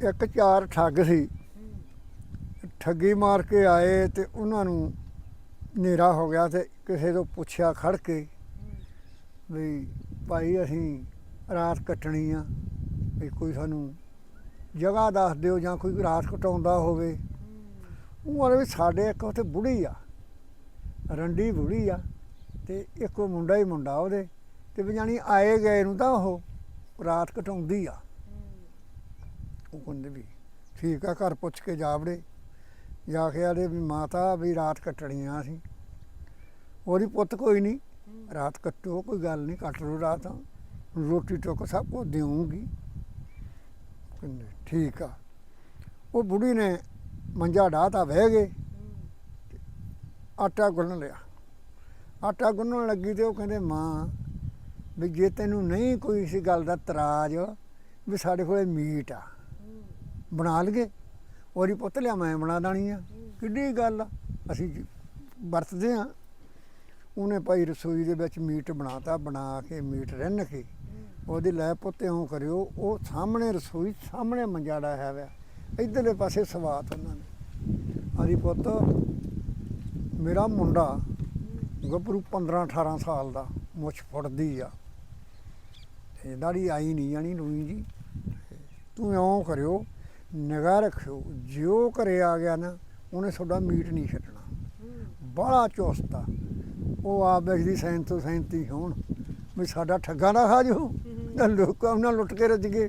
ਇੱਕ ਚਾਰ ਠੱਗ ਸੀ। ਠੱਗੀ ਮਾਰ ਕੇ ਆਏ ਤੇ ਉਹਨਾਂ ਨੂੰ ਹਨੇਰਾ ਹੋ ਗਿਆ ਤੇ ਕਿਸੇ ਤੋਂ ਪੁੱਛਿਆ ਖੜ ਕੇ ਵੀ ਭਾਈ ਅਸੀਂ ਰਾਤ ਕੱਟਣੀ ਆ, ਵੀ ਕੋਈ ਸਾਨੂੰ ਜਗ੍ਹਾ ਦੱਸ ਦਿਓ ਜਾਂ ਕੋਈ ਰਾਤ ਕਟਾਉਂਦਾ ਹੋਵੇ। ਉਹ ਵਾਲੇ ਵੀ ਸਾਡੇ ਇੱਕ ਉੱਥੇ ਬੁੜੀ ਆ, ਰੰਡੀ ਬੁੜੀ ਆ ਤੇ ਇੱਕ ਉਹ ਮੁੰਡਾ ਹੀ ਮੁੰਡਾ ਉਹਦੇ ਤੇ ਵੀ ਜਾਣੀ ਆਏ ਗਏ ਨੂੰ ਤਾਂ ਉਹ ਰਾਤ ਕਟਾਉਂਦੀ ਆ। ਉਹ ਕਹਿੰਦੇ ਵੀ ਠੀਕ ਆ, ਘਰ ਪੁੱਛ ਕੇ ਜਾ ਵੜੇ। ਜਾ ਕੇ ਆਦੇ ਵੀ ਮਾਤਾ ਵੀ ਰਾਤ ਕੱਟਣੀ ਆ ਅਸੀਂ। ਉਹਦੀ ਪੁੱਤ ਕੋਈ ਨਹੀਂ, ਰਾਤ ਕੱਟੋ, ਕੋਈ ਗੱਲ ਨਹੀਂ, ਕੱਟ ਲਓ ਰਾਤ। ਰੋਟੀ ਟੋਕ ਸਭ ਕੁਝ ਦੇਵਾਂਗੀ ਕਹਿੰਦੇ ਠੀਕ ਆ। ਉਹ ਬੁੜੀ ਨੇ ਮੰਜਾ ਢਾਤਾ ਬਹਿ ਗਏ। ਆਟਾ ਗੁੰਨ ਲਿਆ। ਆਟਾ ਗੁੰਨਣ ਲੱਗੀ ਤੇ ਉਹ ਕਹਿੰਦੇ, ਮਾਂ, ਵੀ ਜੇ ਤੈਨੂੰ ਨਹੀਂ ਕੋਈ ਇਸ ਗੱਲ ਦਾ ਤਰਾਜ, ਵੀ ਸਾਡੇ ਕੋਲੇ ਮੀਟ ਆ ਬਣਾ ਲਈਏ। ਉਹਦੀ ਪੁੱਤ ਲਿਆ ਮੈਂ ਬਣਾ ਦੇਣੀ ਆ। ਕਿੱਡੀ ਗੱਲ ਆ। ਅਸੀਂ ਵਰਤਦੇ ਆ। ਉਹਨੇ ਭਾਈ ਰਸੋਈ ਦੇ ਵਿੱਚ ਮੀਟ ਬਣਾਤਾ, ਬਣਾ ਕੇ, ਮੀਟ ਰਿੰਨ ਕੇ। ਉਹਦੇ ਲੈ ਪੁੱਤੇ ਇਉਂ ਕਰਿਓ, ਉਹ ਸਾਹਮਣੇ ਰਸੋਈ, ਸਾਹਮਣੇ ਮੰਜਾੜਾ ਹੈ ਵਾ। ਇਧਰਲੇ ਪਾਸੇ ਸਵਾਤ ਉਹਨਾਂ ਨੇ। ਆਦੀ ਪੁੱਤ, ਮੇਰਾ ਮੁੰਡਾ ਗੱਭਰੂ 15 18 ਸਾਲ ਦਾ, ਮੁੱਛ ਫੁੱਟਦੀ ਆ। ਤੇ ਦਾੜੀ ਆਈ ਨਹੀਂ ਜਾਣੀ ਰੂਈ ਜੀ। ਤੂੰ ਇਉਂ ਕਰਿਓ ਨਿਗਾਹ ਰੱਖਿਓ, ਜਿਉ ਘਰੇ ਆ ਗਿਆ ਨਾ, ਉਹਨੇ ਤੁਹਾਡਾ ਮੀਟ ਨਹੀਂ ਛੱਡਣਾ। ਬੜਾ ਚੁਸਤਾ ਉਹ ਆਪ ਵੇਖਦੀ ਸੈਨ ਤੋਂ ਸੈਂਤੀ ਹੋਣ, ਵੀ ਸਾਡਾ ਠੱਗਾ ਨਾ ਖਾ ਜੋ ਤਾਂ ਲੋਕਾਂ ਉਹਨਾਂ ਲੁੱਟ ਕੇ ਰੱਜ ਗਏ।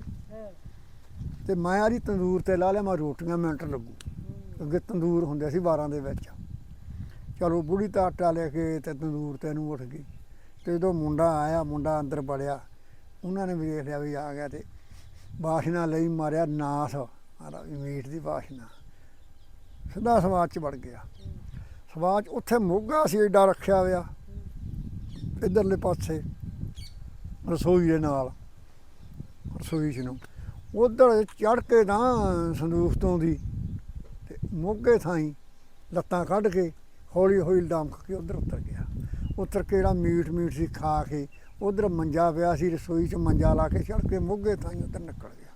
ਤੇ ਮੈਂ ਆਰੀ ਤੰਦੂਰ ਤੇ ਲਾ ਲਿਆ, ਮੈਂ ਰੋਟੀਆਂ ਮਿੰਟ ਲੱਗੂ। ਅੱਗੇ ਤੰਦੂਰ ਹੁੰਦੇ ਸੀ 12 ਦੇ ਵਿੱਚ। ਚਲੋ ਬੁੜੀ ਤਾਂ ਆਟਾ ਲੈ ਕੇ ਤੇ ਤੰਦੂਰ ਤੇ ਨੂੰ ਉੱਠ ਗਈ। ਤੇ ਜਦੋਂ ਮੁੰਡਾ ਆਇਆ, ਮੁੰਡਾ ਅੰਦਰ ਵੜਿਆ, ਉਹਨਾਂ ਨੇ ਵੇਖ ਲਿਆ ਵੀ ਆ ਗਿਆ ਤੇ ਬਾਸ਼ਨਾ ਲਈ ਮਾਰਿਆ ਨਾਸ। ਆਰਾ ਵੀ ਮੀਟ ਦੀ ਬਾਸ਼ਨਾ ਸਿੱਧਾ ਸਮਾਜ ਚ ਵੜ ਗਿਆ। ਸਮਾਜ 'ਚ ਉੱਥੇ ਮੋਗਾ ਸੀ, ਏਡਾ ਰੱਖਿਆ ਹੋਇਆ। ਇਧਰਲੇ ਪਾਸੇ, ਰਸੋਈ ਦੇ ਨਾਲ, ਰਸੋਈ 'ਚ ਨੂੰ। ਉਧਰ ਚੜ ਕੇ ਨਾ ਸੰਦੂਕ ਤੋਂ ਦੀ, ਤੇ ਮੋਗੇ ਥਾਈ ਲੱਤਾਂ ਕੱਢ ਕੇ, ਹੌਲੀ ਹੌਲੀ ਡੰਕ ਕੇ ਉਧਰ ਉਤਰ ਗਿਆ। ਉਤਰ ਕੇ ਜਿਹੜਾ ਮੀਟ ਮੀਟ ਸੀ ਖਾ ਕੇ, ਉਧਰ ਮੰਜਾ ਪਿਆ ਸੀ, ਰਸੋਈ 'ਚ ਮੰਜਾ ਲਾ ਕੇ ਚੜ ਕੇ ਮੋਗੇ ਥਾਈ ਉਧਰ ਨਿਕਲ ਗਿਆ।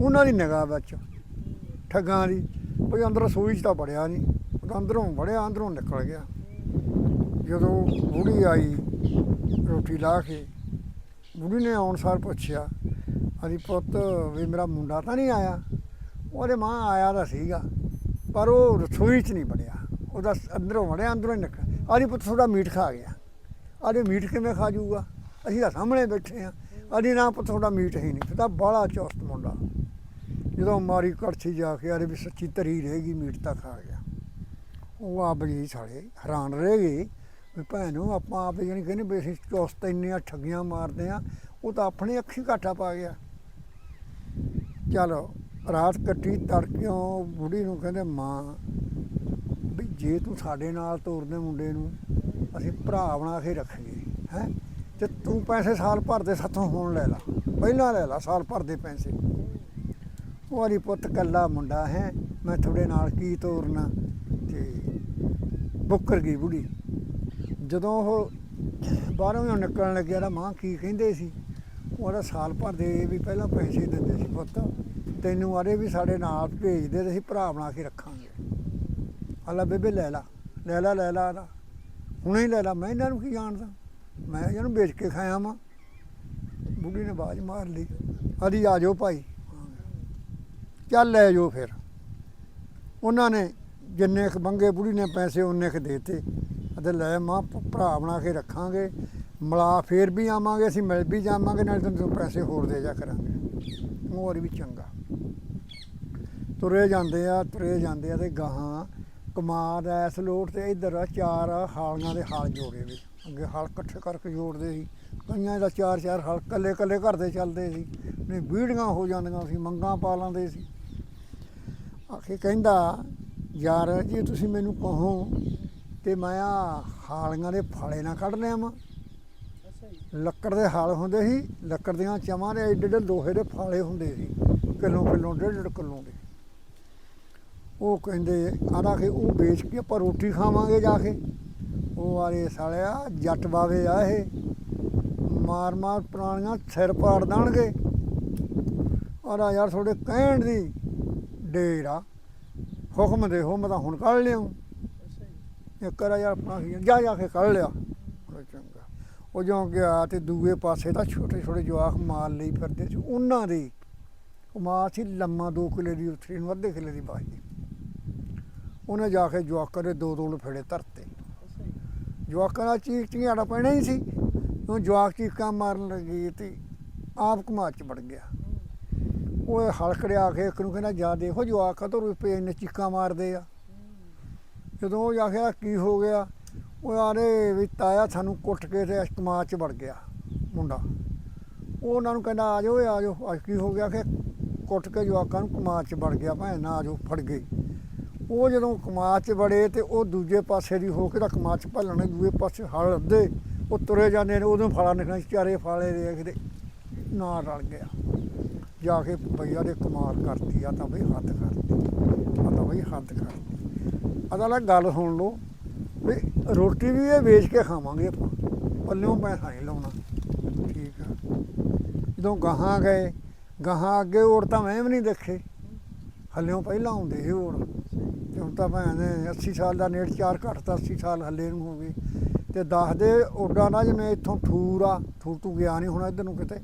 ਉਹਨਾਂ ਦੀ ਨਿਗਾਹ ਵਿੱਚ, ਠੱਗਾਂ ਦੀ ਕੋਈ ਅੰਦਰ ਰਸੋਈ 'ਚ ਤਾਂ ਵੜਿਆ ਨਹੀਂ ਉਹ ਅੰਦਰੋਂ ਵੜਿਆ, ਅੰਦਰੋਂ ਨਿਕਲ ਗਿਆ। ਜਦੋਂ ਬੁੜੀ ਆਈ, ਰੋਟੀ ਲਾ ਕੇ, ਬੁੜੀ ਨੇ ਆਉਣ ਸਾਰ ਪੁੱਛਿਆ ਅਰੀ ਪੁੱਤ, ਵੀ ਮੇਰਾ ਮੁੰਡਾ ਤਾਂ ਨਹੀਂ ਆਇਆ? ਉਹਦੇ ਮਾਂ ਆਇਆ ਤਾਂ ਸੀਗਾ, ਪਰ ਉਹ ਰਸੋਈ 'ਚ ਨਹੀਂ ਵੜਿਆ। ਉਹਦਾ ਅੰਦਰੋਂ ਵੜਿਆ, ਅੰਦਰੋਂ ਹੀ ਨਿਕਲ ਆਰੀ ਪੁੱਤ ਥੋੜਾ ਮੀਟ ਖਾ ਗਿਆ। ਆਰੇ ਮੀਟ ਕਿਵੇਂ ਖਾ ਜਾਊਗਾ ਅਸੀਂ ਤਾਂ ਸਾਹਮਣੇ ਬੈਠੇ ਆ ਆਰੀ ਨਾ ਪੁੱਤ ਥੋੜਾ ਮੀਟ ਹੀ ਨਹੀਂ। ਪਤਾ ਬਾਹਲਾ ਚੁਸਤ ਮੁੰਡਾ। ਜਦੋਂ ਮਾਰੀ ਕੜਛੀ ਜਾ ਕੇ ਆਰੇ ਵੀ ਸੱਚੀ ਧਰੀ ਰਹੇਗੀ ਮੀਟ ਤਾਂ ਖਾ ਗਿਆ। ਉਹ ਆਪ ਜੀ ਸਾਲੇ ਹੈਰਾਨ ਰਹਿ ਗਏ ਵੀ ਭੈਣੋ ਆਪਾਂ ਆਪ ਜਾਨੀ ਕਹਿੰਦੇ ਵੀ ਅਸੀਂ ਚੁਸਤ ਇੰਨੀਆਂ ਠੱਗੀਆਂ ਮਾਰਦੇ ਆ ਉਹ ਤਾਂ ਆਪਣੇ ਅੱਖੀ ਘਾਟਾ ਪਾ ਗਿਆ। ਚਲੋ ਰਾਤ ਕੱਟੀ ਤੜਕਿਓਂ ਬੁੜੀ ਨੂੰ ਕਹਿੰਦੇ, ਮਾਂ, ਵੀ ਜੇ ਤੂੰ ਸਾਡੇ ਨਾਲ ਤੋਰਦੇ ਮੁੰਡੇ ਨੂੰ, ਅਸੀਂ ਭਰਾ ਬਣਾ ਕੇ ਰੱਖੀਏ, ਹੈ? ਤੇ ਤੂੰ ਪੈਸੇ ਸਾਲ ਭਰ ਦੇ ਸਾਥੋਂ ਹੋਣ ਲੈ ਲਾ, ਪਹਿਲਾਂ ਲੈ ਲਾ ਸਾਲ ਭਰ ਦੇ ਪੈਸੇ। ਉਹ ਵਾਲੀ ਪੁੱਤ ਕੱਲਾ ਮੁੰਡਾ ਹੈ, ਮੈਂ ਤੁਹਾਡੇ ਨਾਲ ਕੀ ਤੋਰਨਾ? ਤੇ ਬੁੱਕਰ ਗਈ ਬੁੜੀ। ਜਦੋਂ ਉਹ ਬਾਹਰੋਂ ਹੀ ਨਿਕਲਣ ਲੱਗਿਆ ਤਾਂ ਮਾਂ ਕੀ ਕਹਿੰਦੇ ਸੀ? ਉਹਦਾ ਸਾਲ ਭਰ ਦੇ ਵੀ ਪਹਿਲਾਂ ਪੈਸੇ ਦਿੰਦੇ ਸੀ ਪੁੱਤ। ਤੈਨੂੰ ਆਰੇ ਵੀ ਸਾਡੇ ਨਾਲ ਭੇਜਦੇ ਤੇ ਅਸੀਂ ਭਰਾ ਬਣਾ ਕੇ ਰੱਖਾਂਗੇ। ਆਲਾ ਬੇਬੇ, ਲੈ ਲਾ। ਲੈ ਲਾ ਲੈ ਲਾ ਆਲਾ। ਹੁਣੇ ਹੀ ਲੈ ਲਾ। ਮੈਂ ਇਹਨਾਂ ਨੂੰ ਕੀ ਜਾਣਦਾ? ਮੈਂ ਇਹਨਾਂ ਨੂੰ ਵੇਚ ਕੇ ਖਾਇਆ ਵਾਂ। ਬੁੱਢੀ ਨੇ ਬਾਜ ਮਾਰ ਲਈ। ਆਦੀ ਆ ਜਾਓ ਭਾਈ। ਚੱਲ ਲੈ ਜੋ ਫਿਰ। ਉਹਨਾਂ ਨੇ ਜਿੰਨੇ ਕੁ ਮੰਗੇ ਬੁੜੀ ਨੇ ਪੈਸੇ ਉਹਨੇ ਕੁ ਦੇਤੇ। ਅਤੇ ਲੈ ਮਾਂ ਭਰਾ ਬਣਾ ਕੇ ਰੱਖਾਂਗੇ। ਮਿਲਾ ਫੇਰ ਵੀ ਆਵਾਂਗੇ, ਅਸੀਂ ਮਿਲ ਵੀ ਜਾਵਾਂਗੇ, ਨਾਲ ਤੈਨੂੰ ਪੈਸੇ ਹੋਰ ਦੇ ਜਾ ਕਰਾਂਗੇ। ਹੋਰ ਵੀ ਚੰਗਾ। ਤੁਰੇ ਜਾਂਦੇ ਆ, ਤੁਰੇ ਜਾਂਦੇ ਆ ਤੇ ਗਾਹਾਂ ਕਮਾਦ ਐਸ ਲੋਟ ਤੇ ਇਧਰ ਚਾਰ ਹਾਲੀਆਂ ਦੇ ਹਾਲ ਜੋੜੇ ਵੀ। ਅੱਗੇ ਹਲ ਇਕੱਠੇ ਕਰਕੇ ਜੋੜਦੇ ਸੀ। ਕਈਆਂ ਦਾ ਚਾਰ ਚਾਰ ਹਲ ਕੱਲੇ ਕੱਲੇ ਘਰ ਦੇ ਚੱਲਦੇ ਸੀ। ਨਹੀਂ, ਬੀੜੀਆਂ ਹੋ ਜਾਂਦੀਆਂ ਸੀ, ਮੰਗਾਂ ਪਾ ਲੈਂਦੇ ਸੀ। ਆਖੇ ਕਹਿੰਦਾ, ਯਾਰ, ਜੇ ਤੁਸੀਂ ਮੈਨੂੰ ਕਹੋ ਤੇ ਮੈਂ ਆ ਹਾਲੀਆਂ ਦੇ ਫਾਲੇ ਨਾ ਕੱਢ ਲਿਆਵਾਂ ਲੱਕੜ ਦੇ ਹਾਲ ਹੁੰਦੇ ਸੀ, ਲੱਕੜ ਦੀਆਂ ਚਮਾਂ ਦੇ ਐਡੇ ਏਡੇ ਲੋਹੇ ਦੇ ਫਾਲੇ ਹੁੰਦੇ ਸੀ, ਕਿਲੋ ਕਿਲੋ, ਡੇਢ ਡੇਢ ਕਿਲੋ ਦੇ। ਉਹ ਕਹਿੰਦੇ ਆਂਦਾ ਕਿ ਉਹ ਵੇਚ ਕੇ ਆਪਾਂ ਰੋਟੀ ਖਾਵਾਂਗੇ ਜਾ ਕੇ। ਉਹ ਆਲੇ ਸਾਲਿਆ, ਜੱਟ ਬਾਵੇ ਆ ਇਹ। ਮਾਰ ਮਾਰ ਪੁਰਾਣੀਆਂ ਸਿਰ ਪਾੜ ਦੇਣਗੇ। ਆਰਾ ਯਾਰ ਤੁਹਾਡੇ ਕਹਿਣ ਦੀ ਡੇਰਾ। ਹੁਕਮ ਦੇ ਹੋ ਮੈਂ ਤਾਂ ਹੁਣ ਕੱਢ ਲਿਆ ਅੱਛਾ ਜੀ ਇਹ ਕਰਾ ਯਾਰ ਆਪਣਾ ਕੀ ਜਾ ਜਾ ਕੇ ਕੱਢ ਲਿਆ। ਚੰਗਾ। ਉਹ ਜਿਉਂ ਗਿਆ ਤੇ ਦੂਏ ਪਾਸੇ ਤਾਂ ਛੋਟੇ ਛੋਟੇ ਜਵਾਕ ਮਾਲ ਲਈ ਫਿਰਦੇ ਸੀ। ਉਹਨਾਂ ਦੀ। ਉਹ ਮਾਲ ਸੀ ਲੰਮਾ 2 ਕਿਲੇ ਦੀ ਉਥਰੀ ਨੂੰ ਅੱਧੇ ਕਿਲੇ ਦੀ ਬਾਹੀ। ਉਹਨੇ ਜਾ ਕੇ ਜਵਾਕਾਂ ਦੇ ਦੋ ਦੋ ਫੇੜੇ ਧਰਤੇ। ਅੱਛਾ ਜਵਾਕਾਂ ਦਾ ਚੀਕ ਚਿਹਾੜਾ ਪੈਣਾ ਹੀ ਸੀ। ਉਹ ਜਵਾਕ ਚੀਕਾਂ ਮਾਰਨ ਲੱਗੀ ਤੇ ਆਪ ਘੁਮਾ ਚ ਵੜ ਗਿਆ। ਉਹ ਹਲਕੜਿਆ ਕੇ ਇੱਕ ਨੂੰ ਕਹਿੰਦਾ, ਜਾ ਦੇਖੋ ਜਵਾਕ ਕਦੋਂ ਰੁਪਏ ਇੰਨੇ ਚੀਕਾਂ ਮਾਰਦੇ ਆ। ਜਦੋਂ ਉਹ ਆਖਿਆ, ਕੀ ਹੋ ਗਿਆ? ਉਹ ਆਰੇ ਵੀ ਤਾਇਆ ਸਾਨੂੰ ਕੁੱਟ ਕੇ ਤੇ ਅਸ਼ਤਮਾ ਚ ਵੜ ਗਿਆ ਮੁੰਡਾ। ਉਹ ਉਹਨਾਂ ਨੂੰ ਕਹਿੰਦਾ, ਆ ਜਾਓ ਆ ਜਾਓ। ਅੱਜ ਕੀ ਹੋ ਗਿਆ? ਕਿ ਕੁੱਟ ਕੇ ਜਵਾਕਾਂ ਨੂੰ ਕਮਾਦ ਚ ਵੜ ਗਿਆ ਭੈਣ ਨਾ ਆ ਜਾਓ, ਫੜ ਗਏ। ਉਹ ਜਦੋਂ ਕਮਾਦ ਚ ਵੜੇ ਤੇ ਉਹ ਦੂਜੇ ਪਾਸੇ ਦੀ ਹੋ ਕੇ ਤਾਂ ਕਮਾਦ ਚ ਭੱਲਣੇ ਦੂਜੇ ਪਾਸੇ ਹਲ ਅੱਧੇ। ਉਹ ਤੁਰੇ ਜਾਂਦੇ ਨੇ, ਉਦੋਂ ਫਲਾ ਨਿਕਲਣਾ, ਚਾਰੇ ਫਾਲੇ ਦੇਖਦੇ ਨਾ ਰਲ ਗਿਆ। ਜਾ ਕੇ ਭਈਆ ਦੇ ਕਮਾਲ ਕਰਤੀ ਆ ਤਾਂ ਬਈ ਹੱਦ ਕਰਤੀ। ਆ ਤਾਂ ਬਈ ਹੱਦ ਕਰਤੀ। ਅਦਾ ਗੱਲ ਸੁਣ ਲਓ ਵੀ ਰੋਟੀ ਵੀ ਇਹ ਵੇਚ ਕੇ ਖਾਵਾਂਗੇ ਆਪਾਂ। ਪੱਲਿਓਂ ਪੈਸਾ ਨਹੀਂ ਲਾਉਣਾ। ਠੀਕ ਆ। ਜਦੋਂ ਗਾਹਾਂ ਗਏ, ਗਾਹਾਂ ਅੱਗੇ ਓੜ ਤਾਂ ਮੈਂ ਵੀ ਨਹੀਂ ਦੇਖੇ। ਹੱਲਿਓਂ ਪਹਿਲਾਂ ਆਉਂਦੇ ਸੀ ਓੜ ਤੇ ਹੁਣ ਤਾਂ ਭੈਣ ਨੇ 80 ਸਾਲ ਦਾ ਨੇੜ ਚਾਰ ਘੱਟ ਤਾਂ 80 ਸਾਲ ਹੱਲੇ ਨੂੰ ਹੋ ਗਏ। ਤੇ ਦੱਸਦੇ ਓਡਾ ਨਾ ਜਿਵੇਂ ਇੱਥੋਂ ਠੂਰ ਆ, ਠੂਰ ਤੂੰ ਗਿਆ ਨਹੀਂ ਹੁਣ ਇੱਧਰ ਨੂੰ ਕਿਤੇ।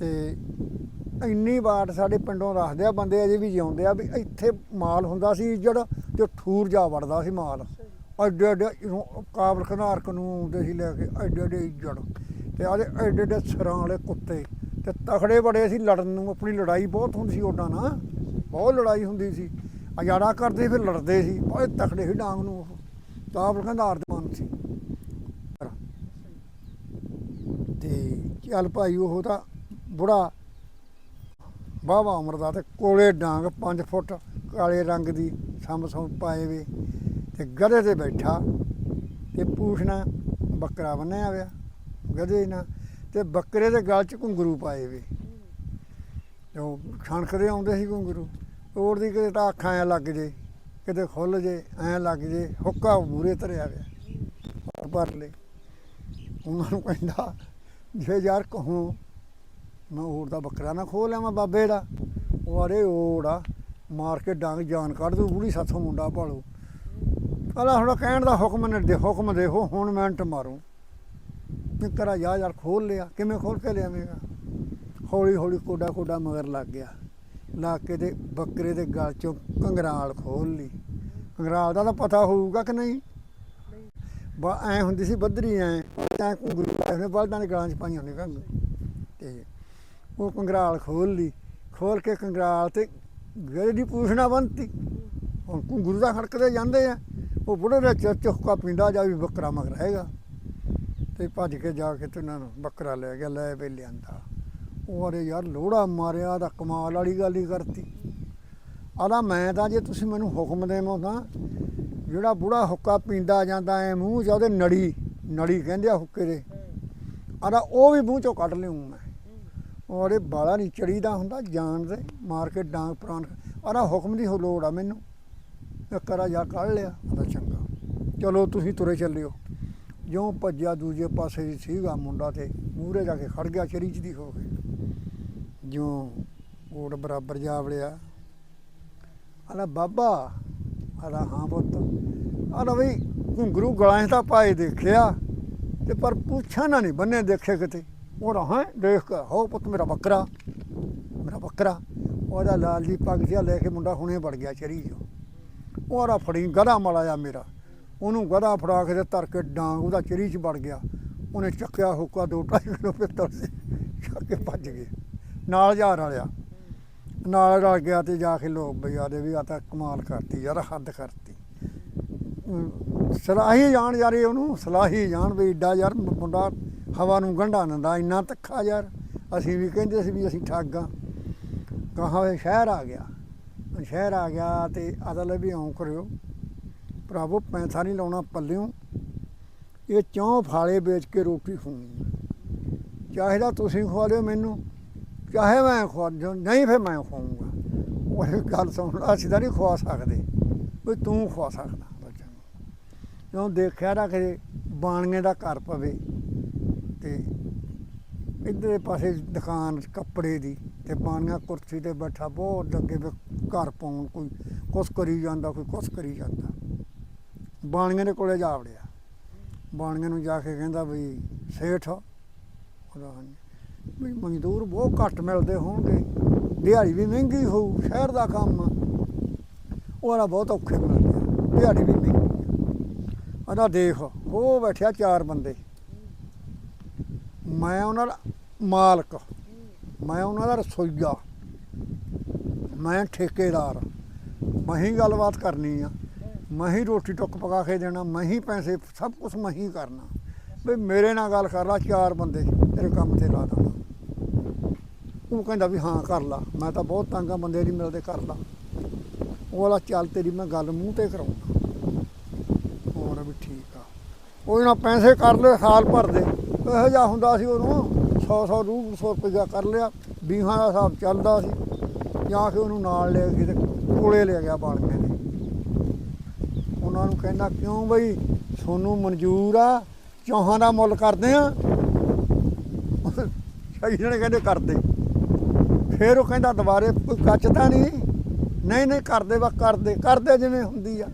ਤੇ ਇੰਨੀ ਬਾਟ ਸਾਡੇ ਪਿੰਡੋਂ ਦੱਸਦੇ ਆ, ਬੰਦੇ ਅਜੇ ਵੀ ਜਿਉਂਦੇ ਆ ਵੀ ਇੱਥੇ ਮਾਲ ਹੁੰਦਾ ਸੀ ਜੜ ਜੋ ਠੂਰ ਜਾ ਵੜਦਾ ਸੀ ਮਾਲ। ਐਡੇ ਐਡੇ ਕਾਬਲ ਖਨਾਰ ਨੂੰ ਆਉਂਦੇ ਸੀ ਲੈ ਕੇ, ਐਡੇ ਐਡੇ ਇੱਜੜ। ਤੇ ਆਦੇ ਐਡੇ ਐਡੇ ਸਿਰਾਂ ਵਾਲੇ ਕੁੱਤੇ, ਤੇ ਤਖੜੇ ਬੜੇ ਸੀ, ਲੜਨ ਨੂੰ ਆਪਣੀ ਲੜਾਈ ਬਹੁਤ ਹੁੰਦੀ ਸੀ ਉਹਨਾਂ ਨਾਲ। ਬਹੁਤ ਲੜਾਈ ਹੁੰਦੀ ਸੀ। ਅਜਾੜਾ ਕਰਦੇ ਫਿਰ ਲੜਦੇ ਸੀ ਬੜੇ ਤਖੜੇ ਸੀ ਡਾਂਗ ਨੂੰ ਉਹ। ਕਾਬਲ ਖਨਾਰ ਦੇ ਮਨ ਸੀ। ਤੇ ਚੱਲ ਭਾਈ, ਉਹ ਤਾਂ ਬੁੜਾ ਵਾਹਵਾ ਉਮਰ ਦਾ ਤੇ ਕੋਲੇ ਡਾਂਗ 5 ਫੁੱਟ ਕਾਲੇ ਰੰਗ ਦੀ ਸੰਮ ਸੰਮ ਪਾਏ ਵੇ ਤੇ ਗਧੇ ਤੇ ਬੈਠਾ ਤੇ ਪੂਛਣਾ ਬੱਕਰਾ ਬੰਨਿਆ ਹੋਇਆ, ਗਧੇ ਨਾਲ ਤੇ ਬੱਕਰੇ ਦੇ ਗਲ 'ਚ ਘੁੰਗਰੂ ਪਾਏ ਵੇ। ਜੋ ਉਹ ਆਉਂਦੇ ਸੀ ਘੁੰਗਰੂ ਤੋੜਦੀ ਕਿਤੇ ਤਾਂ ਅੱਖਾਂ ਐ ਲੱਗ ਜੇ, ਕਿਤੇ ਖੁੱਲ ਜੇ, ਐ ਲੱਗ ਜੇ, ਹੁੱਕਾ ਮੂਰੇ ਧਰਿਆ ਹੋਇਆ ਭਰ ਲੈ ਉਹਨਾਂ ਨੂੰ ਕਹਿੰਦਾ, ਜੇ ਯਾਰ ਕਹੂੰ ਮੈਂ ਹੋਰ ਦਾ ਬੱਕਰਾ ਨਾ ਖੋਹ ਲਿਆਵਾਂ ਬਾਬੇ ਦਾ। ਉਹ ਅਰੇ ਓੜਾ ਮਾਰ ਕੇ ਡੰਗ ਜਾਨ ਕੱਢ ਦੂ ਬੁੜੀ ਸਾਥੋਂ ਮੁੰਡਾ ਭਾਲੂ। ਆਲਾ ਹੁਣ ਕਹਿਣ ਦਾ ਹੁਕਮ ਨੇ ਦੇ ਹੁਕਮ ਦੇਖੋ, ਹੁਣ ਮਿੰਟ ਮਾਰੂ। ਮੈਂ ਕਰਾ ਜਾ ਯਾਰ ਖੋਲ ਲਿਆ, ਕਿਵੇਂ ਖੋਲ ਕੇ ਲਿਆਵੇਂਗਾ? ਹੌਲੀ ਹੌਲੀ ਕੋਡਾ ਕੋਡਾ ਮਗਰ ਲੱਗ ਗਿਆ। ਲਾ ਕੇ ਤੇ ਬੱਕਰੇ ਦੇ ਗਲ ਚੋਂ ਕੰਗਰਾਲ ਖੋਲ ਲਈ। ਕੰਗਰਾਲ ਦਾ ਤਾਂ ਪਤਾ ਹੋਊਗਾ ਕਿ ਨਹੀਂ? ਬਾ ਐ ਹੁੰਦੀ ਸੀ ਬੱਦਰੀ ਐ, ਤਾਂ ਘੁੰਗਰੂ ਇਹਨੇ ਬਲਦਾਂ ਦੇ ਗਲਾਂ 'ਚ ਪਾਈਆਂ ਹੁੰਦੀਆਂ ਕੰਗ। ਤੇ ਉਹ ਕੰਗਰਾਲ ਖੋਲ ਲਈ ਖੋਲ ਕੇ ਕੰਗਰਾਲ ਤੇ ਗਲੇ ਦੀ ਪੂਛਣਾ ਬੰਨਤੀ। ਹੁਣ ਘੁੰਗਰੂ ਦਾ ਖੜਕਦੇ ਜਾਂਦੇ ਆ। ਉਹ ਬੁੜੇ ਦਾ ਚ- ਚੁੱਕਾ ਪੀਂਦਾ ਜਾ ਵੀ ਬੱਕਰਾ ਮਗਰ ਹੈਗਾ। ਤੇ ਭੱਜ ਕੇ ਜਾ ਕੇ ਤੇ ਉਹਨਾਂ ਨੂੰ ਬੱਕਰਾ ਲੈ ਗਿਆ, ਲੈ ਵੇ ਲਿਆਂਦਾ। ਉਹ ਅਰੇ ਯਾਰ ਲੋੜਾ ਮਾਰਿਆ ਦਾ ਕਮਾਲ ਵਾਲੀ ਗੱਲ ਹੀ ਕਰਤੀ। ਆਦਾ ਮੈਂ ਤਾਂ ਜੇ ਤੁਸੀਂ ਮੈਨੂੰ ਹੁਕਮ ਦੇਵੋ ਤਾਂ ਜਿਹੜਾ ਬੁੜਾ ਹੁੱਕਾ ਪੀਂਦਾ ਜਾਂਦਾ ਐ ਮੂੰਹ 'ਚ, ਉਹਦੇ ਨੜੀ ਨੜੀ ਕਹਿੰਦੇ ਆ ਹੁੱਕੇ ਦੇ। ਆਦਾ ਉਹ ਵੀ ਮੂੰਹ 'ਚੋਂ ਕੱਢ ਲਿਆਉਂ ਮੈਂ। ਔਰ ਇਹ ਬਾਲਾ ਨਹੀਂ ਚੜੀਦਾ ਹੁੰਦਾ, ਜਾਣ ਦੇ, ਮਾਰ ਕੇ ਡਾਂਗ ਪ੍ਰਾਨ ਆਦਾ ਹੁਕਮ ਦੀ ਲੋੜ ਆ ਮੈਨੂੰ। ਮੈਂ ਕਰਾ ਜਾ ਕੱਢ ਲਿਆ ਆਦਾ ਚੰਗਾ। ਚਲੋ ਤੁਸੀਂ ਤੁਰੇ ਚੱਲਿਓ। ਜਿਉਂ ਭੱਜਿਆ ਦੂਜੇ ਪਾਸੇ ਦੀ ਸੀਗਾ ਮੁੰਡਾ ਤੇ, ਮੂਹਰੇ ਜਾ ਕੇ ਖੜ ਗਿਆ ਚਰੀਚ ਦੀ ਹੋ ਕੇ। ਜਿਉਂ ਓੜ ਬਰਾਬਰ ਜਾ ਵੜਿਆ। ਆਲਾ ਬਾਬਾ ਆਲਾ ਹਾਂ ਪੁੱਤ। ਆਲਾ ਬਈ ਘੁੰਗਰੂ ਗਲਾਂ ਤਾਂ ਪਾਏ ਦੇਖਿਆ, ਤੇ ਪਰ ਪੁੱਛਾਂ ਨਾ ਨਹੀਂ ਬੰਨੇ ਦੇਖੇ ਕਿਤੇ। ਉਹਦਾ ਹੈ ਦੇਖ ਕੇ ਹੋ ਪੁੱਤ ਮੇਰਾ ਬੱਕਰਾ ਮੇਰਾ ਬੱਕਰਾ ਉਹਦਾ ਲਾਲ ਦੀ ਪੱਗ ਜਿਹਾ ਲੈ ਕੇ ਮੁੰਡਾ ਹੁਣੇ ਵੜ ਗਿਆ ਚਰੀ ਜੋ ਉਹਦਾ ਫੜੀ ਗਧਾ ਮਲਾਇਆ ਮੇਰਾ ਉਹਨੂੰ ਗਧਾ ਫੜਾ ਕੇ ਤੇ ਧਰ ਕੇ ਡਾਂਗ ਉਹਦਾ ਚਰੀ 'ਚ ਵੜ ਗਿਆ ਉਹਨੇ ਚੱਕਿਆ ਹੁੱਕਾ ਦੋ ਢਾਈ ਕਿਲੋ ਪਿੱਤਲ ਸੀ ਚੱਕ ਕੇ ਭੱਜ ਗਏ ਨਾਲ ਜਾ ਰਲਿਆ ਨਾਲ ਰਲ ਗਿਆ ਤੇ ਜਾ ਕੇ ਲੋਕ ਬਈ ਦੇ ਵੀ ਆ ਤਾਂ ਕਮਾਲ ਕਰਤੀ ਯਾਰ ਹੱਦ ਕਰਤੀ ਸਲਾਹੀ ਜਾਣ ਯਾਰੇ ਉਹਨੂੰ ਸਲਾਹੀ ਜਾਣ ਵੀ ਏਡਾ ਯਾਰ ਮੁੰਡਾ ਹਵਾ ਨੂੰ ਗੰਢਾ ਦਿੰਦਾ, ਇੰਨਾ ਤੱਖਾ ਯਾਰ। ਅਸੀਂ ਵੀ ਕਹਿੰਦੇ ਸੀ ਵੀ ਅਸੀਂ ਠੱਗਾਂ ਕਹਾਂ ਵੇ ਸ਼ਹਿਰ ਆ ਗਿਆ। ਸ਼ਹਿਰ ਆ ਗਿਆ ਤੇ ਅਦਲ ਵੀ ਆਉਂ ਕਰਿਓ। ਭਰਾਵੋ, ਪੈਸਾ ਨਹੀਂ ਲਾਉਣਾ ਪੱਲਿਓ। ਇਹ ਚੌਂ ਫਾਲੇ ਵੇਚ ਕੇ ਰੋਟੀ ਖਾਣੀ ਚਾਹੇ ਤਾਂ ਤੁਸੀਂ ਖਵਾ ਦਿਓ ਮੈਨੂੰ, ਚਾਹੇ ਮੈਂ ਖਵਾ ਦਿਓ ਨਹੀਂ ਫਿਰ ਮੈਂ ਖਵਾਉਂਗਾ। ਉਹ ਗੱਲ ਸੁਣ ਲਾ, ਅਸੀਂ ਤਾਂ ਨਹੀਂ ਖਵਾ ਸਕਦੇ। ਵੀ ਤੂੰ ਖਵਾ ਸਕਦਾ ਬੱਚਿਆਂ ਨੂੰ। ਜਦੋਂ ਦੇਖਿਆ ਨਾ ਕਿ ਬਾਣੀਏ ਦਾ ਘਰ ਪਵੇ। ਇੱਧਰਲੇ ਪਾਸੇ ਦੁਕਾਨ ਕੱਪੜੇ ਦੀ ਤੇ ਬਾਣੀਆਂ ਕੁਰਸੀ ਤੇ ਬੈਠਾ, ਬਹੁਤ ਲੱਗੇ ਵੀ ਘਰ ਪਾਉਣ ਕੋਈ ਕੁਛ ਕਰੀ ਜਾਂਦਾ, ਕੋਈ ਕੁਛ ਕਰੀ ਜਾਂਦਾ। ਬਾਣੀਆਂ ਦੇ ਕੋਲੇ ਜਾ ਵੜਿਆ। ਬਾਣੀਆਂ ਨੂੰ ਜਾ ਕੇ ਕਹਿੰਦਾ ਵੀ ਸੇਠ, ਉਹਦਾ ਵੀ ਮਜ਼ਦੂਰ ਬਹੁਤ ਘੱਟ ਮਿਲਦੇ ਹੋਣਗੇ, ਦਿਹਾੜੀ ਵੀ ਮਹਿੰਗੀ ਹੋਊ, ਸ਼ਹਿਰ ਦਾ ਕੰਮ ਆ। ਉਹਦਾ ਬਹੁਤ ਔਖੇ ਮਿਲਦੇ ਆ ਦਿਹਾੜੀ ਵੀ ਮਹਿੰਗੀ ਉਹਦਾ ਦੇਖ, ਉਹ ਬੈਠਿਆ ਚਾਰ ਬੰਦੇ। ਮੈਂ ਉਹਨਾਂ ਦਾ ਮਾਲਕ। ਮੈਂ ਉਹਨਾਂ ਦਾ ਰਸੋਈਆ। ਮੈਂ ਠੇਕੇਦਾਰ। ਮੈਂ ਹੀ ਗੱਲਬਾਤ ਕਰਨੀ ਆ। ਮੈਂ ਹੀ ਰੋਟੀ ਟੁੱਕ ਪਕਾ ਕੇ ਦੇਣਾ। ਮੈਂ ਹੀ ਪੈਸੇ ਸਭ ਕੁਝ ਮੈਂ ਹੀ ਕਰਨਾ। ਵੀ ਮੇਰੇ ਨਾਲ ਗੱਲ ਕਰ ਲਾ, ਚਾਰ ਬੰਦੇ ਤੇਰੇ ਕੰਮ ਤੇ ਲਾ ਦਾਂ ਉਹ ਕਹਿੰਦਾ ਵੀ ਹਾਂ, ਕਰ ਲਾ। ਮੈਂ ਤਾਂ ਬਹੁਤ ਤੰਗਾ ਬੰਦੇ ਨਹੀਂ ਮਿਲਦੇ, ਕਰ ਲਾ। ਉਹ ਵਾਲਾ, ਚੱਲ ਤੇਰੀ ਮੈਂ ਗੱਲ ਮੂੰਹ ਤੇ ਕਰਾਉਣਾ ਹੋਰ ਵੀ ਠੀਕ ਆ। ਉਹ ਨਾਲ ਪੈਸੇ ਕਰ ਲਏ, ਸਾਲ ਭਰ ਦੇ। ਇਹੋ ਜਿਹਾ ਹੁੰਦਾ ਸੀ ਉਹਨੂੰ 100 100 ਰੂਪ 100 ਰੁਪਇਆ ਕਰ ਲਿਆ। ਵੀਹਾਂ ਦਾ ਹਿਸਾਬ ਚੱਲਦਾ ਸੀ। ਜਾਂ ਕਿ ਉਹਨੂੰ ਨਾਲ ਲੈ ਕੇ ਕੋਲੇ ਲੈ ਗਿਆ ਬਾਣੀਆਂ ਦੇ ਉਹਨਾਂ ਨੂੰ ਕਹਿੰਦਾ, ਕਿਉਂ ਬਈ? ਤੁਹਾਨੂੰ ਮਨਜ਼ੂਰ ਆ? ਚੌਹਾਂ ਦਾ ਮੁੱਲ ਕਰਦੇ ਆ? ਸਹੀ ਜਣੇ ਕਹਿੰਦੇ, ਕਰਦੇ। ਫਿਰ ਉਹ ਕਹਿੰਦਾ, ਦੁਬਾਰੇ ਕੋਈ ਕੱਚਦਾ ਨਹੀਂ। ਨਹੀਂ ਨਹੀਂ, ਕਰਦੇ ਵਾ ਕਰਦੇ। ਕਰਦੇ ਜਿਵੇਂ ਹੁੰਦੀ ਆ।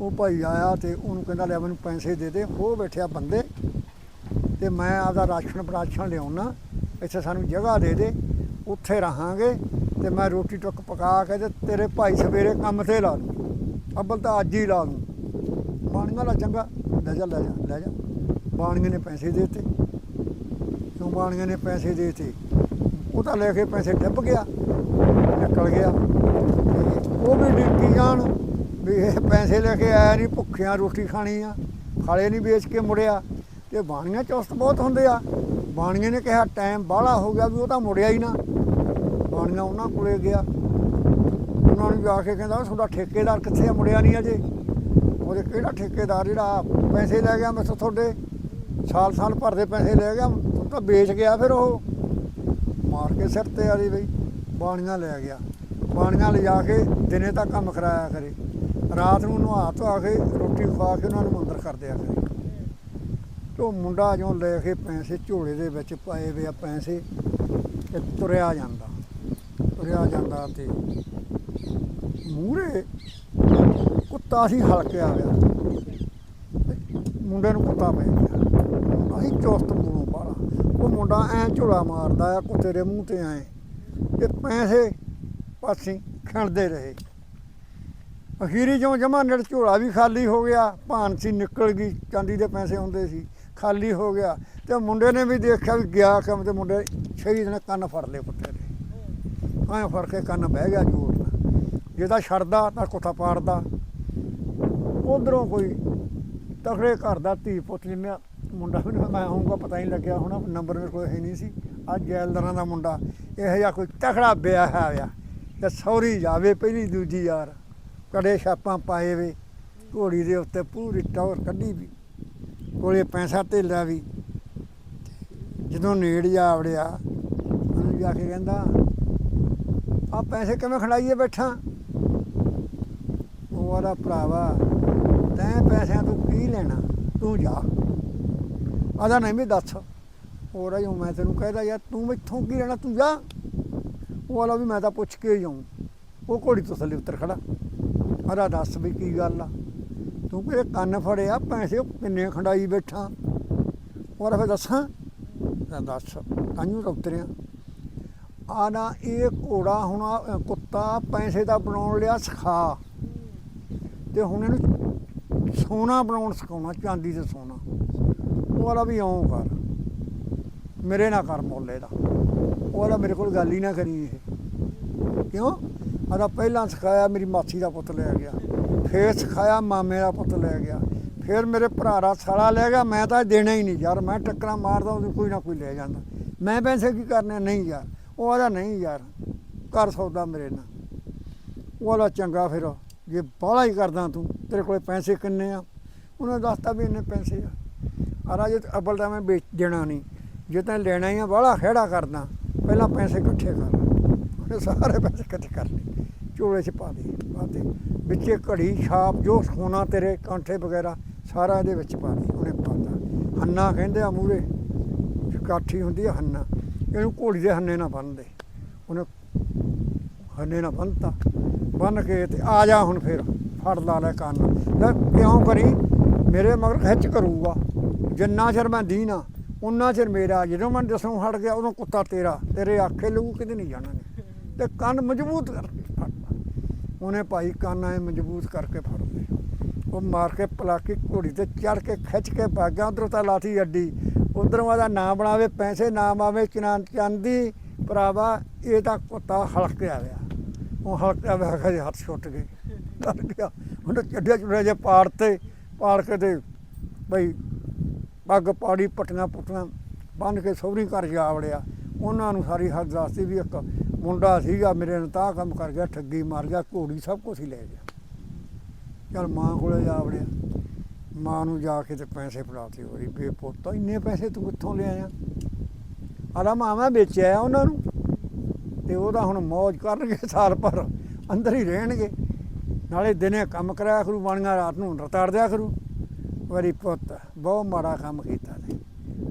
ਉਹ ਭਾਈ ਆਇਆ ਤੇ ਉਹਨੂੰ ਕਹਿੰਦਾ, ਲੈ ਮੈਨੂੰ ਪੈਸੇ ਦੇ ਦੇ। ਉਹ ਬੈਠਿਆ ਬੰਦੇ ਤੇ ਮੈਂ ਆਪਦਾ ਰਾਸ਼ਨ ਪ੍ਰਾਸ਼ਨ ਲਿਆਉਣਾ, ਇੱਥੇ ਸਾਨੂੰ ਜਗ੍ਹਾ ਦੇ ਦੇ, ਉੱਥੇ ਰਹਾਂਗੇ ਤੇ ਮੈਂ ਰੋਟੀ ਟੁੱਕ ਪਕਾ ਕੇ ਤੇ ਤੇਰੇ ਭਾਈ ਸਵੇਰੇ ਕੰਮ ਤੇ ਲਾ ਦੂੰ, ਅੱਬਲ ਤਾਂ ਅੱਜ ਹੀ ਲਾ ਦੂੰ। ਬਾਣੀਆਂ ਵਾਲਾ ਚੰਗਾ, ਲੈ ਜਾ ਲੈ ਜਾ ਲੈ ਜਾ। ਬਾਣੀਆਂ ਨੇ ਪੈਸੇ ਦੇਤੇ ਦਿੱਤੇ। ਕਿਉਂ ਬਾਣੀਆਂ ਨੇ ਪੈਸੇ ਦੇ ਦਿੱਤੇ? ਉਹ ਤਾਂ ਲੈ ਕੇ ਪੈਸੇ ਡੱਬ ਗਿਆ, ਨਿਕਲ ਗਿਆ। ਤੇ ਉਹ ਵੀ ਡਿੱਗੀ ਜਾਣ ਵੀ ਇਹ ਪੈਸੇ ਲੈ ਕੇ ਆਇਆ ਨਹੀਂ ਭੁੱਖਿਆਂ ਰੋਟੀ ਖਾਣੀ ਆ, ਖਾਲੇ ਨਹੀਂ ਵੇਚ ਕੇ ਮੁੜਿਆ। ਤੇ ਬਾਣੀਆਂ ਚੁਸਤ ਬਹੁਤ ਹੁੰਦੇ ਆ। ਬਾਣੀਆਂ ਨੇ ਕਿਹਾ, ਟਾਈਮ ਬਾਹਲਾ ਹੋ ਗਿਆ ਵੀ ਉਹ ਤਾਂ ਮੁੜਿਆ ਹੀ ਨਾ। ਬਾਣੀਆਂ ਉਹਨਾਂ ਕੋਲੇ ਗਿਆ। ਉਹਨਾਂ ਨੂੰ ਜਾ ਕੇ ਕਹਿੰਦਾ, ਤੁਹਾਡਾ ਠੇਕੇਦਾਰ ਕਿੱਥੇ ਆ? ਮੁੜਿਆ ਨਹੀਂ ਅਜੇ। ਉਹਦੇ ਕਿਹੜਾ ਠੇਕੇਦਾਰ? ਜਿਹੜਾ ਪੈਸੇ ਲੈ ਗਿਆ ਮੈਂ ਤੁਹਾਡੇ? ਸਾਲ ਸਾਲ ਭਰਦੇ ਪੈਸੇ ਲੈ ਗਿਆ ਤੂੰ ਤਾਂ ਵੇਚ ਗਿਆ ਫਿਰ ਉਹ। ਮਾਰ ਕੇ ਸਿਰ ਤੇ ਆਲੀ ਬਈ, ਬਾਣੀਆਂ ਲੈ ਗਿਆ। ਬਾਣੀਆਂ ਲਿਜਾ ਕੇ ਦਿਨੇ ਤਾਂ ਕੰਮ ਕਰਾਇਆ ਕਰੇ। ਰਾਤ ਨੂੰ ਨਹਾ ਧੋ ਕੇ ਰੋਟੀ ਖਵਾ ਕੇ ਉਹਨਾਂ ਨੂੰ ਮੰਦਰ ਕਰ ਦਿਆ ਕਰੇ। ਤੇ ਉਹ ਮੁੰਡਾ ਜਿਉਂ ਲੈ ਕੇ ਪੈਸੇ ਝੋਲੇ ਦੇ ਵਿੱਚ ਪਾਏ ਵੇ ਆ ਪੈਸੇ, ਤੇ ਤੁਰਿਆ ਜਾਂਦਾ। ਤੁਰਿਆ ਜਾਂਦਾ ਤੇ ਮੂਰੇ ਕੁੱਤਾ ਸੀ ਹਲਕੇ ਆ ਗਿਆ ਮੁੰਡੇ ਨੂੰ ਕੁੱਤਾ ਪੈ ਗਿਆ। ਅਸੀਂ ਚੁਸਤ ਮੂੰਹੋਂ ਬਾਲਾ ਉਹ ਮੁੰਡਾ ਐ ਝੋਲਾ ਮਾਰਦਾ ਆ, ਕੁੱਤੇ ਦੇ ਮੂੰਹ ਤੇ ਐ। ਤੇ ਪੈਸੇ ਪਾਸੇ ਖਿੰਡਦੇ ਰਹੇ। ਅਖੀਰੀ ਜਿਉਂ ਜਮਾ ਨੜ ਝੋਲਾ ਵੀ ਖਾਲੀ ਹੋ ਗਿਆ ਭਾਨ ਸੀ ਨਿਕਲ ਗਈ, ਚਾਂਦੀ ਦੇ ਪੈਸੇ ਹੁੰਦੇ ਸੀ। ਖਾਲੀ ਹੋ ਗਿਆ ਤੇ ਮੁੰਡੇ ਨੇ ਵੀ ਦੇਖਿਆ ਵੀ ਗਿਆ ਕੰਮ ਤੇ ਮੁੰਡੇ ਸ਼ਹੀਦ ਨੇ ਕੰਨ ਫੜ ਲਏ ਪੁੱਤੇ ਦੇ। ਐਂ ਫੜ ਕੇ ਕੰਨ ਬਹਿ ਗਿਆ ਜੋਰ ਨਾਲ। ਜੇ ਤਾਂ ਛੱਡਦਾ ਤਾਂ ਕੁੱਤਾ ਪਾੜਦਾ। ਉਧਰੋਂ ਕੋਈ ਤਖੜੇ ਘਰ ਦਾ ਧੀ ਪੁੱਤ ਜਿੰਮਿਆ ਮੁੰਡਾ ਵੀ ਮੈਂ ਆਉਂਗਾ ਪਤਾ ਨਹੀਂ ਲੱਗਿਆ ਹੁਣ, ਨੰਬਰ ਮੇਰੇ ਕੋਲ ਹੈ ਨਹੀਂ ਸੀ। ਅੱਜ ਜੈਲਦਾਰਾਂ ਦਾ ਮੁੰਡਾ, ਇਹੋ ਜਿਹਾ ਕੋਈ ਤਖੜਾ ਵਿਆਹ ਹੋਇਆ ਤੇ ਸੌਰੀ ਜਾਵੇ ਪਹਿਲੀ ਦੂਜੀ ਯਾਰ। ਕੜੇ ਛਾਪਾਂ ਪਾਏ ਵੇ, ਘੋੜੀ ਦੇ ਉੱਤੇ ਪੂਰੀ ਟੌਰ ਕੱਢੀ ਵੀ। ਕੋਲੇ ਪੈਸਾ ਧੇਲਾ ਵੀ। ਜਦੋਂ ਨੇੜ ਜਾ ਵੜਿਆ, ਉਹਨੂੰ ਜਾ ਕੇ ਕਹਿੰਦਾ, ਆ ਪੈਸੇ ਕਿਵੇਂ ਖੜਾਈਏ ਬੈਠਾ? ਉਹ ਆਦਾ ਭਰਾਵਾ, ਤੈਂ ਪੈਸਿਆਂ ਤੋਂ ਕੀ ਲੈਣਾ? ਤੂੰ ਜਾ। ਆਦਾ ਨਹੀਂ ਵੀ ਦੱਸ। ਹੋਰ ਆਈ ਮੈਂ ਤੈਨੂੰ ਕਹਿਦਾ, ਯਾਰ ਤੂੰ ਮੈਥੋਂ ਕੀ ਲੈਣਾ? ਤੂੰ ਜਾ। ਉਹ ਵਾਲਾ ਵੀ ਮੈਂ ਤਾਂ ਪੁੱਛ ਕੇ ਹੀ ਉਹ ਘੋੜੀ ਤੋਂ ਥੱਲੇ ਉਤਰ ਖੜਾ ਆਦਾ ਦੱਸ ਵੀ ਕੀ ਗੱਲ ਆ? ਤੂੰ ਕਿਹੜੇ ਕੰਨ ਫੜਿਆ ਪੈਸੇ ਉਹ ਕਿੰਨੇ ਖੰਡਾਈ ਬੈਠਾ। ਉਹ ਫਿਰ ਦੱਸਾਂ? ਤਾਂ ਦੱਸ ਕਾਹਨੂੰ ਤਾਂ ਉਤਰਿਆ। ਆ ਨਾ ਇਹ ਘੋੜਾ ਹੁਣ ਕੁੱਤਾ ਪੈਸੇ ਦਾ ਬਣਾਉਣ ਲਿਆ, ਸਿਖਾ। ਤੇ ਹੁਣ ਇਹਨੂੰ ਸੋਨਾ ਬਣਾਉਣ ਸਿਖਾਉਣਾ, ਚਾਂਦੀ ਤੇ ਸੋਨਾ। ਉਹ ਵਾਲਾ ਵੀ ਇਉਂ ਕਰ। ਮੇਰੇ ਨਾਲ ਕਰ ਮੋਲੇ ਦਾ ਉਹ ਵਾਲਾ ਮੇਰੇ ਕੋਲ ਗੱਲ ਹੀ ਨਾ ਕਰੀ ਇਹ। ਕਿਉਂ? ਆਦਾ ਪਹਿਲਾਂ ਸਿਖਾਇਆ, ਮੇਰੀ ਮਾਸੀ ਦਾ ਪੁੱਤ ਲੈ ਗਿਆ। ਫੇਰ ਸਿਖਾਇਆ, ਮਾਮੇ ਦਾ ਪੁੱਤ ਲੈ ਗਿਆ। ਫਿਰ ਮੇਰੇ ਭਰਾ ਦਾ ਸਾਲਾ ਲੈ ਗਿਆ, ਮੈਂ ਤਾਂ ਦੇਣਾ ਹੀ ਨਹੀਂ ਯਾਰ, ਮੈਂ ਟੱਕਰਾਂ ਮਾਰਦਾ ਉਹ ਕੋਈ ਨਾ ਕੋਈ ਲੈ ਜਾਂਦਾ। ਮੈਂ ਪੈਸੇ ਕੀ ਕਰਨੇ? ਨਹੀਂ ਯਾਰ, ਉਹ ਆਦਾ ਨਹੀਂ ਯਾਰ, ਕਰ ਸੌਦਾ ਮੇਰੇ ਨਾਲ। ਉਹ ਵਾਲਾ ਚੰਗਾ ਫਿਰ, ਜੇ ਬਾਹਲਾ ਹੀ ਕਰਦਾ ਤੂੰ, ਤੇਰੇ ਕੋਲੇ ਪੈਸੇ ਕਿੰਨੇ ਆ? ਉਹਨੇ ਦੱਸਤਾ ਵੀ ਇੰਨੇ ਪੈਸੇ ਆ। ਆ ਜੇ ਅਬਲ ਤਾਂ ਮੈਂ ਵੇਚ ਦੇਣਾ ਨਹੀਂ, ਜੇ ਤਾਂ ਲੈਣਾ ਹੀ ਆ, ਬਾਹਲਾ ਖੇੜਾ ਕਰਦਾ, ਪਹਿਲਾਂ ਪੈਸੇ ਇਕੱਠੇ ਕਰ ਉਹਨੇ ਸਾਰੇ ਪੈਸੇ ਇਕੱਠੇ ਕਰ ਲਏ। ਝੋਲੇ 'ਚ ਪਾ ਦੇ ਪਾ ਦੇ। ਵਿੱਚ ਘੜੀ, ਛਾਪ, ਜੋ ਸੋਨਾ ਤੇਰੇ ਕਾਂਠੇ ਵਗੈਰਾ, ਸਾਰਾ ਇਹਦੇ ਵਿੱਚ ਪਾ ਦੇ, ਉਹਨੇ ਪਾਤਾ। ਹੰਨਾ ਕਹਿੰਦੇ ਆ ਮੂਰੇ ਕਾਠੀ ਹੁੰਦੀ ਆ ਹੰਨਾ। ਇਹਨੂੰ ਘੋੜੀ ਦੇ ਹੰਨੇ ਨਾਲ ਬੰਨਦੇ ਉਹਨੇ ਹੰਨੇ ਨਾਲ ਬੰਨਤਾ ਬੰਨ ਕੇ ਤੇ ਆ ਜਾ ਹੁਣ ਫਿਰ, ਫੜ ਲਾ ਲੈ ਕੰਨ। ਲੈ ਕਿਉਂ ਕਰੀ? ਮੇਰੇ ਮਗਰ ਖਿੱਚ ਕਰੂਗਾ। ਜਿੰਨਾ ਚਿਰ ਮੈਂ ਦੀਨਾ ਉਨਾ ਚਿਰ ਮੇਰਾ। ਜਦੋਂ ਮੈਂ ਦਸੋਂ ਹਟ ਗਿਆ, ਉਦੋਂ ਕੁੱਤਾ ਤੇਰਾ, ਤੇਰੇ ਆਖੇ ਲਊ ਕਿਤੇ ਨਹੀਂ ਜਾਣਾ। ਨੇ ਤੇ ਕੰਨ ਮਜ਼ਬੂਤ ਕਰਕੇ ਉਹਨੇ ਭਾਈ ਕੰਨ ਐ ਮਜ਼ਬੂਤ ਕਰਕੇ ਫੜ ਲਏ। ਉਹ ਮਾਰ ਕੇ ਪਲਾਕੀ ਘੋੜੀ ਤੇ ਚੜ ਕੇ ਖਿੱਚ ਕੇ ਭਾਗਾ ਉਧਰੋਂ ਤਾਂ ਲਾਠੀ ਅੱਡੀ। ਉਧਰੋਂ ਉਹਦਾ ਨਾ ਬਣਾਵੇ, ਪੈਸੇ ਨਾ ਆਵੇ ਚਨਾਂ ਚਾਂਦੀ, ਭਰਾਵਾ, ਇਹ ਤਾਂ ਕੁੱਤਾ ਹਲਕ ਕੇ ਆਇਆ ਉਹ ਹਲਕਿਆ ਵੇ ਖੇ ਹੱਥ ਛੁੱਟ ਗਏ। ਡਰ ਗਿਆ। ਉਹਨੇ ਚੱਡੇ ਚੁੜੇ ਜੇ ਪਾੜ ਤੇ, ਪਾੜ ਕੇ ਤੇ ਬਈ ਪੱਗ ਪਾੜੀ, ਪਟੀਆਂ ਪੁੱਟੀਆਂ ਬੰਨ ਕੇ ਸਹੁਰੀ ਘਰ ਜਾ ਵੜਿਆ। ਉਹਨਾਂ ਨੂੰ ਸਾਰੀ ਹੱਦ ਦੱਸਦੀ ਵੀ ਇੱਕ ਮੁੰਡਾ ਸੀਗਾ, ਮੇਰੇ ਨਾਲ ਤਾਂ ਕੰਮ ਕਰ ਗਿਆ, ਠੱਗੀ ਮਾਰ ਗਿਆ, ਘੋੜੀ ਸਭ ਕੁਝ ਹੀ ਲੈ ਗਿਆ। ਚਲ ਮਾਂ ਕੋਲੇ ਜਾ ਵੜਿਆ। ਮਾਂ ਨੂੰ ਜਾ ਕੇ ਤੇ ਪੈਸੇ ਫੜਾਤੇ ਹੋਰੀ ਬੇ ਪੁੱਤ, ਇੰਨੇ ਪੈਸੇ ਤੂੰ ਕਿੱਥੋਂ ਲਿਆਇਆ ਆਦਾ ਮਾਮਾ ਵੇਚਿਆ ਉਹਨਾਂ ਨੂੰ। ਤੇ ਉਹਦਾ ਹੁਣ ਮौज ਕਰਨਗੇ ਸਾਲ ਭਰ, ਅੰਦਰ ਹੀ ਰਹਿਣਗੇ। ਨਾਲੇ ਦਿਨੇ ਕੰਮ ਕਰਾਇਆ ਕਰੂ ਬਣੀਆਂ ਰਾਤ ਨੂੰ ਰਤਾੜ ਦਿਆ ਕਰੂ। ਵਰੀ ਪੁੱਤ, ਬਹੁਤ ਮਾੜਾ ਕੰਮ ਕੀਤਾ ਨੇ।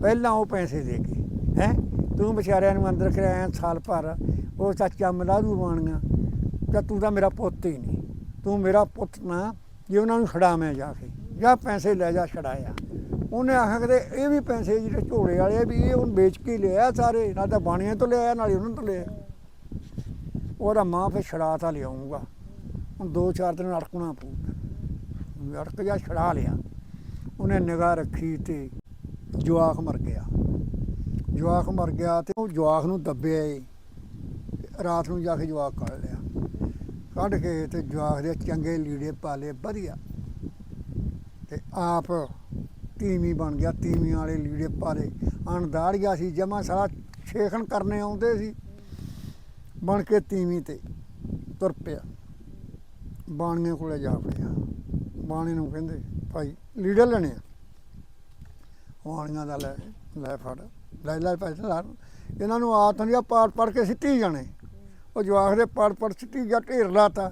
ਪਹਿਲਾਂ ਉਹ ਪੈਸੇ ਦੇ ਕੇ ਹੈ? ਤੂੰ ਵਿਚਾਰਿਆਂ ਨੂੰ ਅੰਦਰ ਕਰਾਇਆ ਸਾਲ ਭਰ। ਉਹ ਚਾਚਾ ਮਲਾਦੂ ਬਾਣੀਆਂ ਤਾਂ ਤੂੰ ਤਾਂ ਮੇਰਾ ਪੁੱਤ ਹੀ ਨਹੀਂ। ਤੂੰ ਮੇਰਾ ਪੁੱਤ ਨਾ, ਜੇ ਉਹਨਾਂ ਨੂੰ ਛਡਾਵੇਂ ਜਾ ਕੇ, ਜਾਂ ਪੈਸੇ ਲੈ ਜਾ ਛੜਾਇਆ ਉਹਨੇ ਆਖਿਆ ਕਿ ਇਹ ਵੀ ਪੈਸੇ ਜਿਹੜੇ ਝੋਲੇ ਵਾਲੇ ਵੀ ਇਹ ਹੁਣ ਵੇਚ ਕੇ ਲਿਆ ਸਾਰੇ ਨਾਲ ਤਾਂ ਬਾਣੀਆਂ ਤੋਂ ਲਿਆ, ਨਾਲੇ ਉਹਨਾਂ ਤੋਂ ਲਿਆ। ਉਹਦਾ ਮਾਂ ਫਿਰ ਛੜਾ ਤਾਂ ਲਿਆਉਂਗਾ ਹੁਣ ਦੋ ਚਾਰ ਦਿਨ ਅੜਕਣਾ ਪਊਗਾ। ਅੜਕ ਜਾ ਛੜਾ ਲਿਆ। ਉਹਨੇ ਨਿਗਾਹ ਰੱਖੀ ਤੇ ਜਵਾਕ ਮਰ ਗਿਆ। ਜਵਾਕ ਮਰ ਗਿਆ ਤੇ ਉਹ ਜਵਾਕ ਨੂੰ ਦੱਬਿਆ ਏ। ਰਾਤ ਨੂੰ ਜਾ ਕੇ ਜਵਾਕ ਕੱਢ ਲਿਆ। ਕੱਢ ਕੇ ਤੇ ਜਵਾਕ ਦੇ ਚੰਗੇ ਲੀੜੇ ਪਾਲੇ, ਵਧੀਆ। ਤੇ ਆਪ ਤੀਵੀਂ ਬਣ ਗਿਆ, ਤੀਵੀਂ ਵਾਲੇ ਲੀੜੇ ਪਾਲੇ। ਅਣਦਾੜੀਆ ਸੀ, ਜਮਾ ਸਾਰਾ ਛੇਖਣ ਕਰਨੇ ਆਉਂਦੇ ਸੀ। ਬਣ ਕੇ ਤੀਵੀਂ ਤੇ ਤੁਰ ਪਿਆ। ਬਾਣੀਆਂ ਕੋਲੇ ਜਾ ਵੜਿਆ। ਬਾਣੀ ਨੂੰ ਕਹਿੰਦੇ, ਭਾਈ, ਲੀੜੇ ਲੈਣੇ ਆ? ਬਾਣੀਆਂ ਦਾ ਲੈ ਲੈ ਫੜ। ਲੈ ਲੈ ਪੈਸੇ ਇਹਨਾਂ ਨੂੰ ਆਤ ਹੁੰਦੀ ਆ ਪਾੜ ਪੜ ਕੇ ਸਿੱਟੀ ਜਾਣੇ। ਉਹ ਜਵਾਕ ਦੇ ਪੜ ਪੜ ਸਿੱਟੀ ਗਿਆ ਢੇਰ ਲਾਤਾ।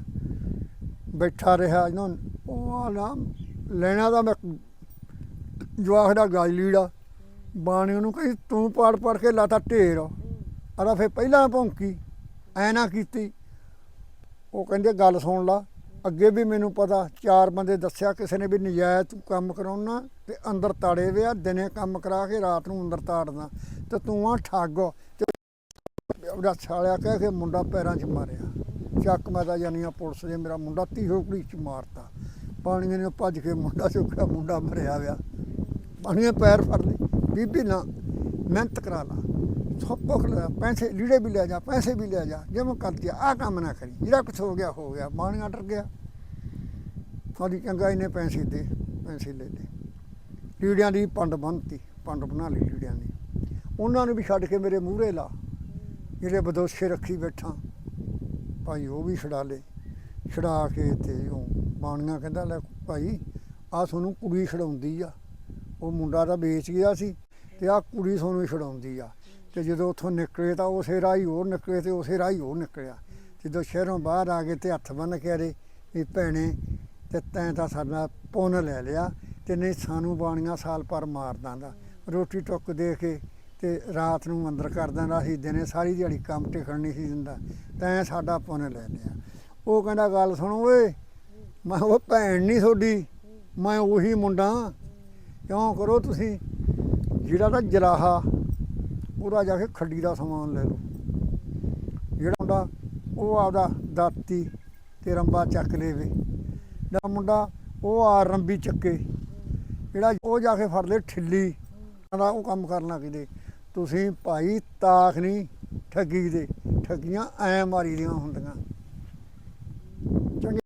ਬੈਠਾ ਰਿਹਾ ਇਹਨਾਂ ਉਹ ਆ ਨਾ ਲੈਣਾ ਦਾ ਮੈਂ ਜਵਾਕ ਦਾ ਗਾਜ ਲੀੜਾ। ਬਾਣੀ ਉਹਨੂੰ ਕਹੀ, ਤੂੰ ਪਾੜ ਪੜ ਕੇ ਲਾਤਾ ਢੇਰ। ਆਦਾ ਫੇ ਪਹਿਲਾਂ ਭੌਂਕੀ, ਐ ਨਾ ਕੀਤੀ। ਉਹ ਕਹਿੰਦੇ, ਗੱਲ ਸੁਣ ਲਾ। ਅੱਗੇ ਵੀ ਮੈਨੂੰ ਪਤਾ, ਚਾਰ ਬੰਦੇ ਦੱਸਿਆ, ਕਿਸੇ ਨੇ ਵੀ ਨਜਾਇਜ਼ ਤੂੰ ਕੰਮ ਕਰਾਉਣਾ ਤੇ ਅੰਦਰ ਤਾੜੇ ਵਿਆ ਦਿਨੇ ਕੰਮ ਕਰਾ ਕੇ ਰਾਤ ਨੂੰ ਅੰਦਰ ਤਾੜਨਾ। ਤੇ ਤੂੰ ਆ ਠੱਗ ਤੇ ਉਹਦਾ ਛਾਲਿਆ ਕਹਿ ਕੇ ਮੁੰਡਾ ਪੈਰਾਂ 'ਚ ਮਾਰਿਆ। ਚੱਕ ਮੈਂ ਤਾਂ ਜਾਨੀਆਂ ਪੁਲਿਸ ਨੇ ਮੇਰਾ ਮੁੰਡਾ ਤੀਹੋ ਕੁੜੀ 'ਚ ਮਾਰਤਾ। ਪਾਣੀਆਂ ਨੇ ਭੱਜ ਕੇ ਮੁੰਡਾ ਚੁੱਕਿਆ, ਮੁੰਡਾ ਮਰਿਆ ਵਿਆ ਪਾਣੀਆਂ ਪੈਰ ਫੜ ਲਈ ਬੀਬੀ ਨਾ, ਮਿਹਨਤ ਕਰਾ ਲਾ। ਸਭ ਕੁਛ ਲੈ ਪੈਸੇ, ਲੀੜੇ ਵੀ ਲੈ ਜਾ, ਪੈਸੇ ਵੀ ਲੈ ਜਾ। ਜਿਵੇਂ ਕਰ ਦਿਆ ਆ ਕੰਮ ਨਾ ਕਰੀ। ਜਿਹੜਾ ਕੁਛ ਹੋ ਗਿਆ ਹੋ ਗਿਆ। ਬਾਣੀਆਂ ਡਰ ਗਿਆ। ਸਾਡੀ ਚੰਗਾ ਇਹਨੇ ਪੈਸੇ ਦੇ, ਪੈਸੇ ਲੈ ਲਏ। ਲੀੜਿਆਂ ਦੀ ਪੰਡ ਬੰਨਤੀ। ਪੰਡ ਬਣਾ ਲਈ ਲੀੜਿਆਂ ਦੀ। ਉਹਨਾਂ ਨੂੰ ਵੀ ਛੱਡ ਕੇ ਮੇਰੇ ਮੂਹਰੇ ਲਾ। ਜਿਹੜੇ ਬਦੋਸ਼ੇ ਰੱਖੀ ਬੈਠਾ, ਭਾਈ ਉਹ ਵੀ ਛਡਾ ਲੇ। ਛਡਾ ਕੇ ਤੇ ਉਹ ਬਾਣੀਆਂ ਕਹਿੰਦਾ, ਲੈ ਭਾਈ ਆ ਤੁਹਾਨੂੰ ਕੁੜੀ ਛਡਾਉਂਦੀ ਆ। ਉਹ ਮੁੰਡਾ ਤਾਂ ਵੇਚ ਗਿਆ ਸੀ ਤੇ ਆ ਕੁੜੀ ਤੁਹਾਨੂੰ ਛਡਾਉਂਦੀ ਆ। ਤੇ ਜਦੋਂ ਉੱਥੋਂ ਨਿਕਲੇ ਤਾਂ ਉਸੇ ਰਾਹ ਹੀ ਹੋਰ ਨਿਕਲੇ ਤੇ ਉਸੇ ਰਾਹ ਹੀ ਹੋਰ ਨਿਕਲਿਆ। ਜਦੋਂ ਸ਼ਹਿਰੋਂ ਬਾਹਰ ਆ ਗਏ ਤੇ ਹੱਥ ਬੰਨ ਕੇ ਅਰੇ ਵੀ ਭੈਣੇ, ਤੇ ਤੈਂ ਤਾਂ ਸਾਡਾ ਪੁੰਨ ਲੈ ਲਿਆ ਤੇ ਨਹੀਂ ਸਾਨੂੰ ਬਾਣੀਆਂ ਸਾਲ ਪਰ ਮਾਰ ਦਾਂਦਾ। ਰੋਟੀ ਟੁੱਕ ਦੇ ਕੇ ਤੇ ਰਾਤ ਨੂੰ ਅੰਦਰ ਕਰ ਦਿੰਦਾ ਸੀ, ਦਿਨੇ ਸਾਰੀ ਦਿਹਾੜੀ ਕੰਮ ਟਿਕਣ ਨਹੀਂ ਸੀ ਦਿੰਦਾ। ਤੈਂ ਸਾਡਾ ਪੁੰਨ ਲੈ ਲਿਆ। ਉਹ ਕਹਿੰਦਾ, ਗੱਲ ਸੁਣ ਓਏ, ਮੈਂ ਉਹ ਭੈਣ ਨਹੀਂ ਤੁਹਾਡੀ, ਮੈਂ ਉਹੀ ਮੁੰਡਾ। ਕਿਉਂ ਕਰੋ ਤੁਸੀਂ? ਜਿਹੜਾ ਤਾਂ ਜਰਾਹਾ, ਉਹਦਾ ਜਾ ਕੇ ਖੱਡੀ ਦਾ ਸਮਾਨ ਲੈ ਲਓ। ਜਿਹੜਾ ਮੁੰਡਾ, ਉਹ ਆਪਦਾ ਦਾਤੀ ਤੇ ਰੰਬਾ ਚੱਕ ਲੇਵੇ। ਜਿਹੜਾ ਮੁੰਡਾ, ਉਹ ਆ ਰੰਬੀ ਚੱਕੇ। ਜਿਹੜਾ ਉਹ ਜਾ ਕੇ ਫੜ ਲੈ ਠਿੱਲੀ। ਦਾ ਉਹ ਕੰਮ ਕਰਨਾ ਕਿਤੇ? ਤੁਸੀਂ ਭਾਈ ਤਾਖ ਨਹੀਂ ਠੱਗੀ ਦੇ ਠੱਗੀਆਂ ਐ ਮਾਰੀ ਦੀਆਂ ਹੁੰਦੀਆਂ।